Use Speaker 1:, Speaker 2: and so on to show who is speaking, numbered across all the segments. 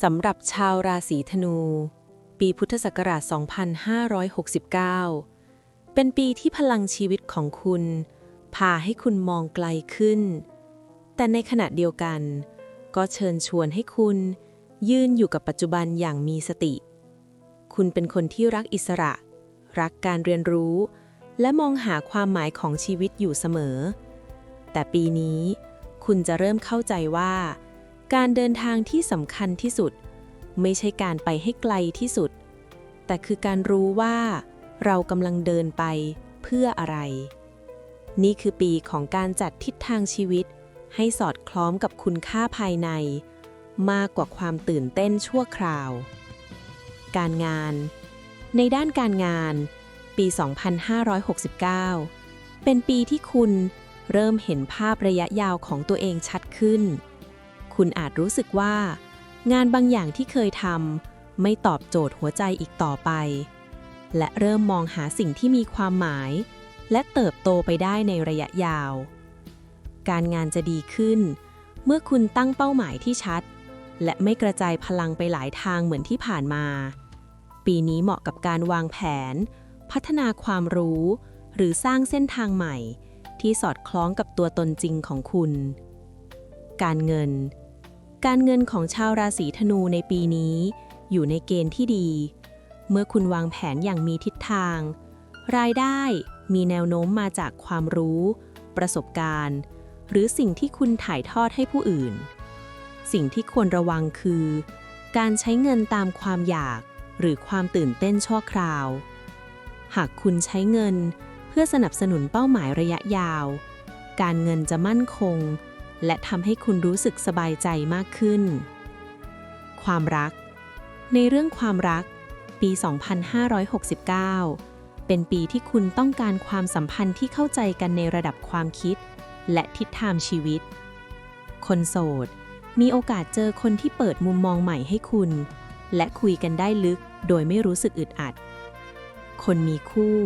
Speaker 1: สำหรับชาวราศีธนู ปีพุทธศักราช 2569 เป็นปีที่พลังชีวิตของคุณ พาให้คุณมองไกลขึ้น แต่ในขณะเดียวกัน ก็เชิญชวนให้คุณยืนอยู่กับปัจจุบันอย่างมีสติ คุณเป็นคนที่รักอิสระ รักการเรียนรู้ และมองหาความหมายของชีวิตอยู่เสมอ แต่ปีนี้คุณจะเริ่มเข้าใจว่า การเดินทางที่สำคัญที่สุด ไม่ใช่การไปให้ไกลที่สุด แต่คือการรู้ว่าเรากำลังเดินไปเพื่ออะไร นี่คือปีของการจัดทิศทางชีวิต ให้สอดคล้องกับคุณค่าภายใน มากกว่าความตื่นเต้นชั่วคราว การงาน ในด้านการงาน ปี 2569 เป็นปีที่คุณเริ่มเห็นภาพระยะยาวของตัวเองชัดขึ้น คุณอาจรู้สึกว่า งานบางอย่างที่เคยทำไม่ตอบโจทย์หัวใจอีกต่อไป และเริ่มมองหาสิ่งที่มีความหมาย และเติบโตไปได้ในระยะยาว การงานจะดีขึ้น เมื่อคุณตั้งเป้าหมายที่ชัด และไม่กระจายพลังไปหลายทางเหมือนที่ผ่านมา ปีนี้เหมาะกับการวางแผน พัฒนาความรู้ หรือสร้างเส้นทางใหม่ที่สอดคล้องกับตัวตนจริงของคุณ การเงิน การเงินของชาวราศีธนูในปีนี้ อยู่ในเกณฑ์ที่ดี เมื่อคุณวางแผนอย่างมีทิศทาง รายได้มีแนวโน้มมาจากความรู้ ประสบการณ์ หรือสิ่งที่คุณถ่ายทอดให้ผู้อื่น สิ่งที่ควรระวังคือ การใช้เงินตามความอยากหรือความตื่นเต้นชั่วคราว หากคุณใช้เงินเพื่อสนับสนุนเป้าหมายระยะยาว การเงินจะมั่นคง และทำให้คุณรู้สึกสบายใจมากขึ้น ความรัก ในเรื่องความรัก ปี 2569 เป็นปีที่คุณต้องการความสัมพันธ์ที่เข้าใจกันในระดับความคิด และทิศทางชีวิต คนโสด มีโอกาสเจอคนที่เปิดมุมมองใหม่ให้คุณ และคุยกันได้ลึกโดยไม่รู้สึกอึดอัด คนมีคู่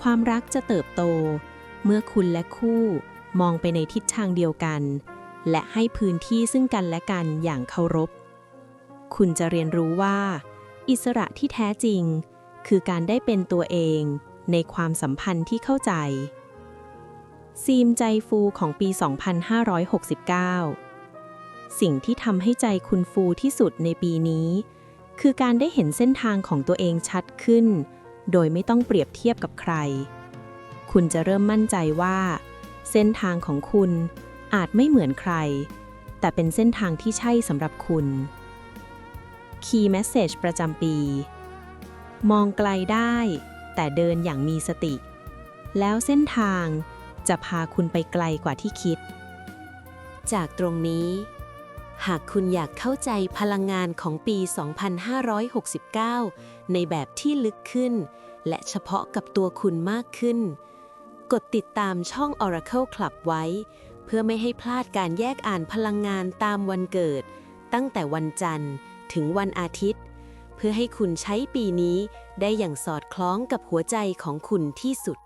Speaker 1: ความรักจะเติบโต เมื่อคุณและคู่ มองไปในทิศทางเดียวกัน และให้พื้นที่ซึ่งกันและกันอย่างเคารพ คุณจะเรียนรู้ว่า อิสระที่แท้จริง คือการได้เป็นตัวเองในความสัมพันธ์ที่เข้าใจ ซีมใจฟูของปี 2569 สิ่งที่ทำให้ใจคุณฟูที่สุดในปีนี้ คือการได้เห็นเส้นทางของตัวเองชัดขึ้น โดยไม่ต้องเปรียบเทียบกับใคร คุณจะเริ่มมั่นใจว่า เส้นทางของคุณอาจไม่เหมือนใคร แต่เป็นเส้นทางที่ใช่สำหรับคุณ Key Message ประจำปี มองไกลได้ แต่เดินอย่างมีสติ แล้วเส้นทางจะพาคุณไปไกลกว่าที่คิด จากตรงนี้ หากคุณอยากเข้าใจพลังงานของปี 2569 ในแบบที่ลึกขึ้น และเฉพาะกับตัวคุณมากขึ้น กดติดตามช่อง Oracle Club ไว้ เพื่อไม่ให้พลาดการแยกอ่านพลังงานตามวันเกิด ตั้งแต่วันจันทร์ถึงวันอาทิตย์ เพื่อให้คุณใช้ปีนี้ได้อย่างสอดคล้องกับหัวใจของคุณที่สุด